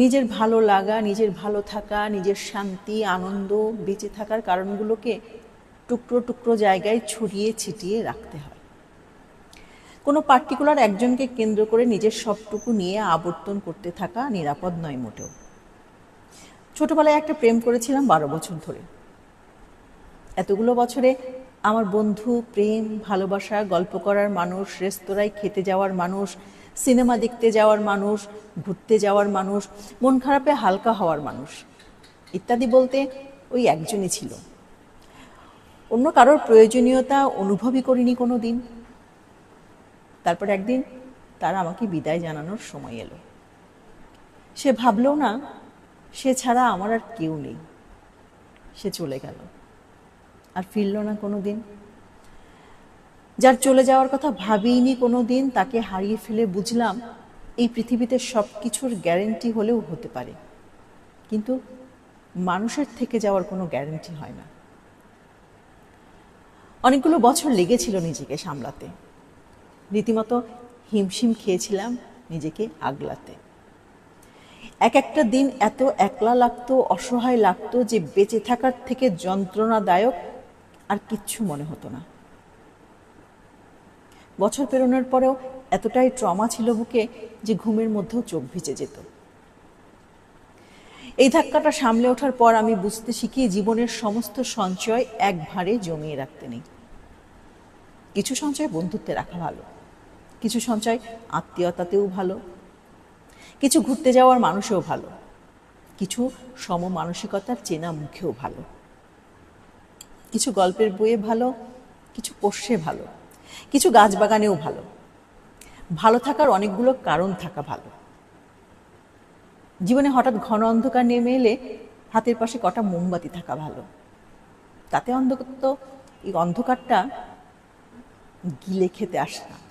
নিজের ভালো লাগা, নিজের ভালো থাকা, নিজের শান্তি, আনন্দ বেঁচে থাকার কারণগুলোকে টুকরো টুকরো জায়গায় ছড়িয়ে ছিটিয়ে রাখতে হয়। কোনো পার্টিকুলার একজনকে কেন্দ্র করে নিজের সবটুকু নিয়ে আবর্তন করতে থাকা নিরাপদ নয় মোটেও। ছোটবেলায় একটা প্রেম করেছিলাম বারো বছর ধরে। এতগুলো বছরে আমার বন্ধু, প্রেম, ভালোবাসা, গল্প করার মানুষ, রেস্তোরাঁয় খেতে যাওয়ার মানুষ সিনেমা দেখতে যাওয়ার মানুষ, ঘুরতে যাওয়ার মানুষ, মন খারাপে হালকা হওয়ার মানুষ। ইত্যাদি বলতে ওই একজনই ছিল। অন্য কারোর প্রয়োজনীয়তা অনুভবই করিনি কোনো দিন তারপর একদিন তারা আমাকে বিদায় জানানোর সময় এলো। সে ভাবলো না, সে ছাড়া আমার আর কেউ নেই। সে চলে গেল। আর ফিরল না কোনো দিন যার চলে যাওয়ার কথা ভাবিনি কোনো দিন তাকে হারিয়ে ফেলে বুঝলাম এই পৃথিবীতে সব কিছুর গ্যারেন্টি হলেও হতে পারে। কিন্তু মানুষের থেকে যাওয়ার কোনো গ্যারেন্টি হয় না। অনেকগুলো বছর লেগেছিল নিজেকে সামলাতে। রীতিমতো হিমশিম খেয়েছিলাম নিজেকে আগলাতে। এক একটা দিন এত একলা লাগতো, অসহায় লাগতো যে বেঁচে থাকার থেকে যন্ত্রণাদায়ক আর কিচ্ছু মনে হতো না। বছর পেরোনোর পরেও এতটাই ট্রমা ছিল বুকে যে ঘুমের মধ্যেও চোখ ভিজে যেত। এই ধাক্কাটা সামলে ওঠার পর আমি বুঝতে শিখি জীবনের সমস্ত সঞ্চয় এক ভারে জমিয়ে রাখতে নেই। কিছু সঞ্চয় বন্ধুত্বে রাখা ভালো, কিছু সঞ্চয় আত্মীয়তাতেও ভালো, কিছু ঘুরতে যাওয়ার মানুষেও ভালো, কিছু সমমানসিকতার চেনা মুখেও ভালো, কিছু গল্পের বইয়ে ভালো, কিছু পোষ্যে ভালো। কিছু গাছ বাগানেও ভালো। ভালো থাকার অনেকগুলো কারণ থাকা ভালো। জীবনে হঠাৎ ঘন অন্ধকার নেমে এলে হাতের পাশে কটা মোমবাতি থাকা ভালো। তাতে অন্ধকার তো এই অন্ধকারটা গিলে খেতে আসে না।